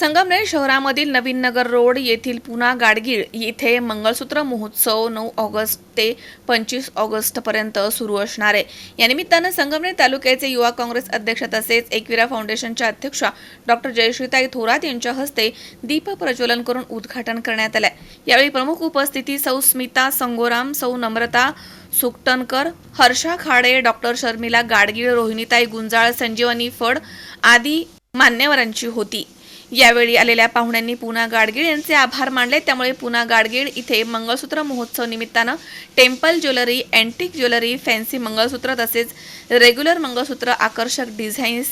संगमनेर शहरामधील नवीन नगर रोड येथील पुना गाडगीळ येथे मंगळसूत्र महोत्सव नऊ ऑगस्ट ते पंचवीस ऑगस्ट पर्यंत सुरू असणार आहे. या निमित्तानं संगमनेर तालुक्याचे युवा काँग्रेस अध्यक्ष तसेच एकविरा फाउंडेशनच्या अध्यक्षा डॉक्टर जयश्रीताई थोरात यांच्या हस्ते दीप प्रज्वलन करून उद्घाटन करण्यात आलं यावेळी प्रमुख उपस्थिती सौ स्मिता संगोराम सौ नम्रता सुकटनकर हर्षा खाडे डॉक्टर शर्मिला गाडगीळ रोहिणीताई गुंजाळ संजीवनी फड आदी मान्यवरांची होती. यावेळी आलेल्या पाहुण्यांनी पुना गाडगीळ यांचे आभार मानले. त्यामुळे पुना गाडगीळ इथे मंगळसूत्र महोत्सव निमित्तानं temple jewellery antique jewellery fancy mangalsutra तसेच रेग्युलर मंगळसूत्र आकर्षक डिझाईन्स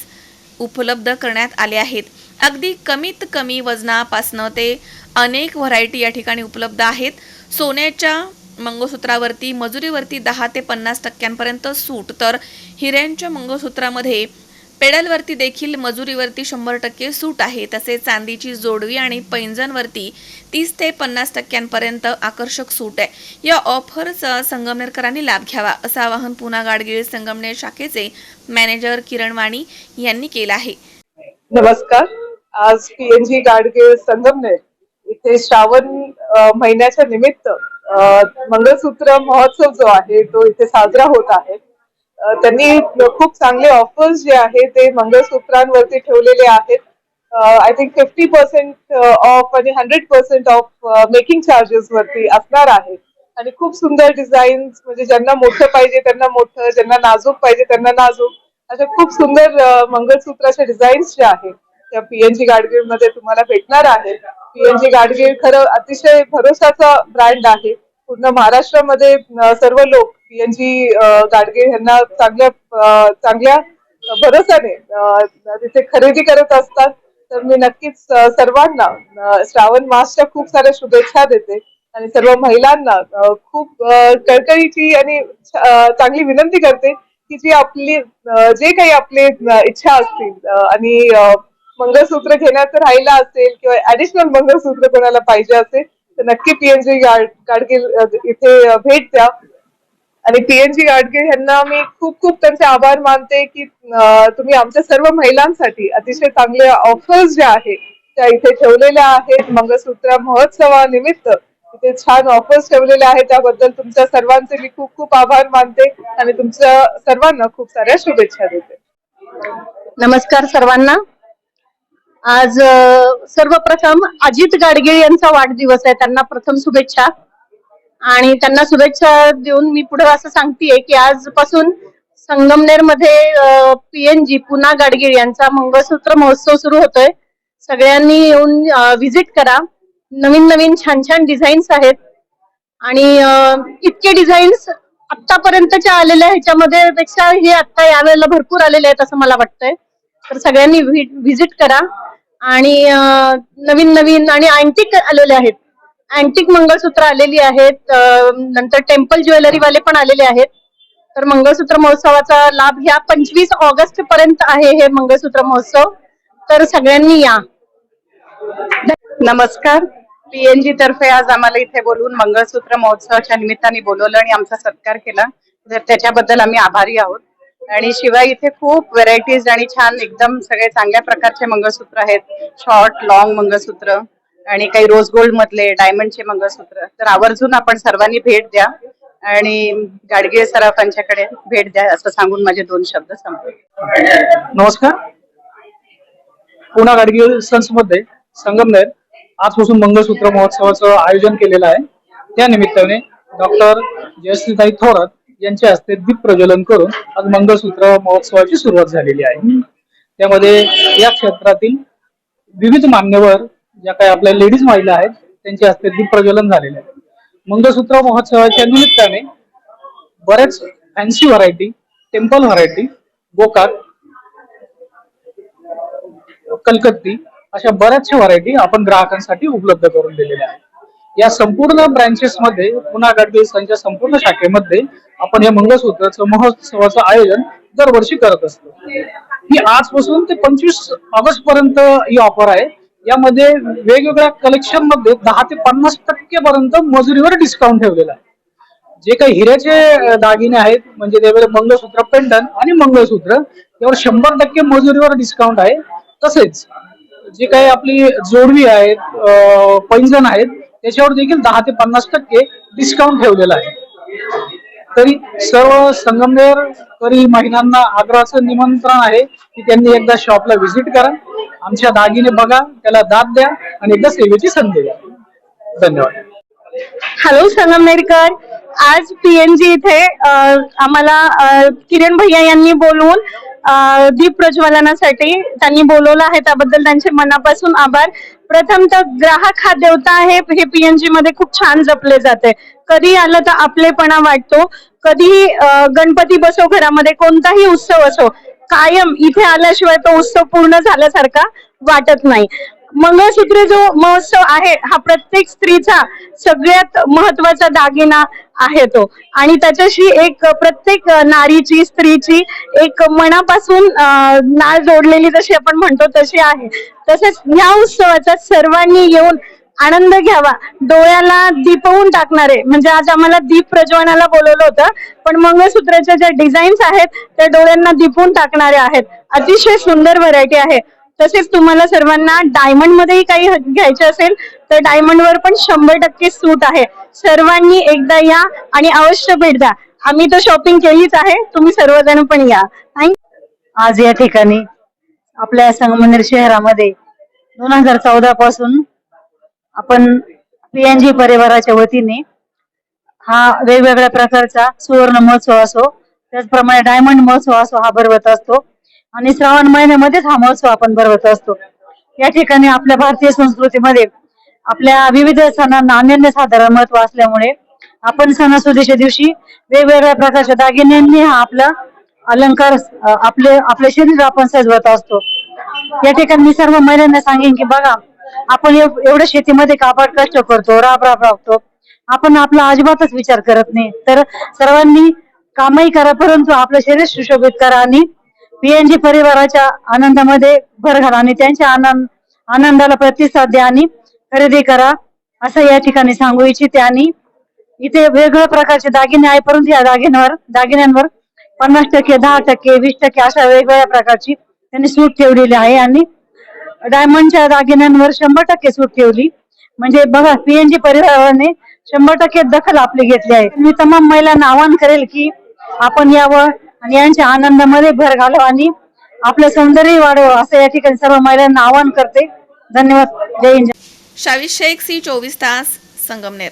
उपलब्ध करण्यात आले आहेत. अगदी कमीत कमी वजनापासनं ते अनेक व्हरायटी या ठिकाणी उपलब्ध आहेत. सोन्याच्या मंगळसूत्रावरती मजुरीवरती दहा ते पन्नास टक्क्यांपर्यंत सूट. तर हिऱ्यांच्या मंगळसूत्रामध्ये पेडलवरती देखील मजुरीवरती शंभर टक्के सूट आहे. तसेच चांदीची जोडवी आणि पैंजणवरती तीस ते पन्नास टक्क्यांपर्यंत आकर्षक सूट आहे. या ऑफरचा संगमनेरकरांनी लाभ घ्यावा असं आवाहन पुन्हा गाडगिळ संगमनेर शाखेचे मॅनेजर किरण वाणी यांनी केलं आहे. नमस्कार. आज पीएनजी गाडगिळ संगमनेर इथे श्रावण महिन्याच्या निमित्त मंगळसूत्र महोत्सव जो आहे तो इथे साजरा होत आहे. त्यांनी खूप चांगले ऑफर्स जे आहे ते मंगळसूत्रांवरती ठेवलेले आहेत. I think fifty percent off आणि hundred percent off making charges वरती असणार आहे. आणि खूप सुंदर डिझाईन्स म्हणजे ज्यांना मोठं पाहिजे त्यांना मोठं ज्यांना नाजूक पाहिजे त्यांना नाजूक. अशा खूप सुंदर मंगळसूत्राच्या डिझाईन्स ज्या आहेत त्या पीएनजी गाडगीळमध्ये तुम्हाला भेटणार आहेत. पीएनजी गाडगीळ खरं अतिशय भरोसाचा ब्रँड आहे. पूर्ण महाराष्ट्रामध्ये सर्व लोक पीएनजी गाडगे यांना चांगल्या चांगल्या भरोसाने तिथे खरेदी करत असतात तर मी नक्कीच सर्वांना श्रावण मासच्या खूप साऱ्या शुभेच्छा देते आणि सर्व महिलांना खूप कळकळीची आणि चांगली विनंती करते की जी आपली जे काही आपले इच्छा असतील आणि मंगळसूत्र घेण्याचं राहिलं असेल किंवा ऍडिशनल मंगळसूत्र कोणाला पाहिजे असेल तर नक्की पीएनजी गाडगीळ इथे भेट द्या. आणि पीएनजी गाडगीळ यांना मी खूप खूप त्यांचे आभार मानते की तुम्ही आमच्या सर्व महिलांसाठी अतिशय चांगल्या ऑफर्स ज्या आहेत त्या इथे ठेवलेल्या आहेत. मंगळसूत्र महोत्सवानिमित्त इथे छान ऑफर्स ठेवलेल्या आहेत. त्याबद्दल तुमच्या सर्वांचे मी खूप खूप आभार मानते आणि तुमच्या सर्वांना खूप साऱ्या शुभेच्छा देते. नमस्कार सर्वांना. आज सर्वप्रथम अजित गाडगीळ यांचा वाढदिवस आहे. त्यांना प्रथम शुभेच्छा. आणि त्यांना शुभेच्छा देऊन मी पुढे असं सांगतेय की आजपासून संगमनेरमध्ये पीएनजी पुना गाडगीळ यांचा मंगळसूत्र महोत्सव सुरू होतोय. सगळ्यांनी येऊन व्हिजिट करा. नवीन नवीन छान छान डिझाईन्स आहेत. आणि इतके डिझाईन्स आतापर्यंतच्या आलेल्या ह्याच्यामध्ये पेक्षा हे आता यावेळेला भरपूर आलेले आहेत असं मला वाटतंय. तर सगळ्यांनी व्हिजिट करा. आणि नवीन नवीन आणि अँटिक आलेले आहेत. अँटिक मंगळसूत्र आलेली आहेत. नंतर टेम्पल ज्वेलरी वाले पण आलेले आहेत. तर मंगळसूत्र महोत्सवाचा लाभ घ्या पंचवीस ऑगस्ट पर्यंत आहे हे मंगळसूत्र महोत्सव. तर सगळ्यांनी या. नमस्कार. पीएनजी तर्फे आज आम्हाला इथे बोलवून मंगळसूत्र महोत्सवाच्या निमित्ताने बोलवलं आणि आमचा सत्कार केला. तर त्याच्याबद्दल आम्ही आभारी आहोत. आणि शिवाय इथे खूप व्हरायटीज आणि छान एकदम सगळे चांगल्या प्रकारचे मंगळसूत्र आहेत. शॉर्ट लॉंग मंगळसूत्र आणि काही रोज गोल्ड मधले डायमंडचे मंगळसूत्र. तर आवर्जून आपण सर्वांनी भेट द्या आणि गाडगे सराफांच्याकडे भेट द्या असं सांगून माझे दोन शब्द संपले. नमस्कार. पुणा गाडगे सन्समध्ये संगमनेर आजपासून मंगळसूत्र महोत्सवाचं आयोजन केलेलं आहे. त्या निमित्ताने डॉक्टर जयश्रीताई थोरात यांच्या हस्ते दीप प्रज्वलन करून आज मंगळसूत्र महोत्सवाची सुरुवात झालेली आहे. त्यामध्ये या क्षेत्रातील विविध मान्यवर ज्या काही आपल्या लेडीज महिला आहेत त्यांच्या हस्ते दीप प्रज्वलन झालेले आहे. मंगळसूत्र महोत्सवाच्या निमित्ताने बरेच fancy variety temple variety Gokak कलकत्ती अशा बऱ्याचशा व्हरायटी आपण ग्राहकांसाठी उपलब्ध करून दिलेल्या आहेत. या संपूर्ण ब्रँचेसमध्ये पुन्हा गडगिसांच्या संपूर्ण शाखेमध्ये आपण या मंगळसूत्राचं महोत्सवाचं आयोजन दरवर्षी करत असतो. ही आजपासून ते पंचवीस ऑगस्ट पर्यंत ही ऑफर आहे. यामध्ये वेगवेगळ्या कलेक्शनमध्ये दहा ते पन्नास टक्के पर्यंत मजुरीवर डिस्काउंट ठेवलेला आहे. जे काही हिऱ्याचे दागिने आहेत म्हणजे त्यावेळेला मंगळसूत्र पेंडन आणि मंगळसूत्र यावर शंभर टक्के मजुरीवर डिस्काउंट आहे. तसेच जे काही आपली जोडवी आहेत पैंजण आहेत त्याच्यावर देखील दहा ते पन्नास टक्के डिस्काउंट ठेवलेला आहे. तरी सर्व संगमनेर करी महिलांना आग्रहाचं निमंत्रण आहे की त्यांनी एकदा शॉपला व्हिजिट करा. आमच्या दागिने बघा त्याला दाद द्या आणि एकदा सेवेची संधी द्या. धन्यवाद. हॅलो संगमनेरकर. आज पीएनजी इथे आम्हाला किरण भैया यांनी बोलवून दीप प्रज्वलनासाठी त्यांनी बोलवलं आहे. त्याबद्दल त्यांचे मनापासून आभार. प्रथम तर ग्राहक हा देवता आहे हे पीएनजी मध्ये खूप छान जपले जाते. कधी आलं तर आपलेपणा वाटतो. कधीही गणपती बसो घरामध्ये कोणताही उत्सव असो कायम इथे आल्याशिवाय तो उत्सव पूर्ण झाल्यासारखा वाटत नाही. मंगळसूत्र जो महोत्सव आहे हा प्रत्येक स्त्रीचा सगळ्यात महत्त्वाचा दागिना आहे तो. आणि त्याच्याशी एक प्रत्येक नारीची स्त्रीची एक मनापासून नाळ जोडलेली जशी आपण म्हणतो तशी आहे. तसेच या उत्सवाचा सर्वांनी येऊन आनंद घ्यावा. डोळ्याला दीपवून टाकणारे. म्हणजे आज आम्हाला दीप प्रज्वलनाला बोलवलं होतं पण मंगळसूत्राच्या ज्या डिझाईन्स आहेत त्या डोळ्यांना दीपवून टाकणारे आहेत. अतिशय सुंदर व्हरायटी आहे. तसेच तुम्हाला सर्वांना डायमंड मध्येही काही घ्यायचे असेल तर डायमंड वर पण शंभर टक्के सूट आहे. सर्वांनी एकदा या आणि अवश्य भेट द्या. आम्ही तर शॉपिंग केलीच आहे. तुम्ही सर्वजण पण या. आज या ठिकाणी आपल्या संगमनेर शहरामध्ये दोन हजार चौदा पासून आपण पीएनजी परिवाराच्या वतीने हा वेगवेगळ्या प्रकारचा सुवर्ण महोत्सव असो त्याचप्रमाणे डायमंड महोत्सव असो हा भरवत असतो. आणि श्रावण महिन्यामध्येच हा महोत्सव आपण भरवत असतो. या ठिकाणी आपल्या भारतीय संस्कृतीमध्ये आपल्या विविध सणांना अनन्य साधारण महत्त्व असल्यामुळे आपण सणासुदीच्या दिवशी वेगवेगळ्या प्रकारच्या दागिन्यांनी हा आपला अलंकार आपले आपले शरीर आपण सजवत असतो. या ठिकाणी मी सर्व महिलांना सांगेन की बघा आपण एवढ्या एवढं शेतीमध्ये कापड कष्ट करतो राब राब राबतो. आपण आपला अजिबातच विचार करत नाही. तर सर्वांनी कामही करा परंतु आपलं शरीर सुशोभित करा आणि पीएनजी परिवाराच्या आनंदामध्ये भर घाला आणि त्यांच्या आनंद आनंदाला प्रतिसाद द्या आणि खरेदी करा असं या ठिकाणी सांगू इच्छिते आणि इथे वेगवेगळ्या प्रकारचे दागिने आहे. परंतु या दागिन्यावर दागिन्यांवर पन्नास टक्के दहा टक्के वीस टक्के अशा वेगवेगळ्या प्रकारची त्यांनी सूट ठेवलेली आहे आणि डायमंडच्या दागिन्यांवर शंभर टक्के सूट ठेवली. म्हणजे बघा पीएनजी परिवाराने शंभर टक्के दखल आपली घेतली आहे. मी तमाम महिलांना आवाहन करेल की आपण यावं आणि यांच्या आनंदामध्ये भर घालावं आणि आपलं सौंदर्य वाढव असं या ठिकाणी सर्व महिलांना आवाहन करते. धन्यवाद. जय हिंद. शावीस शेख सी चोवीस तास संगमनेर.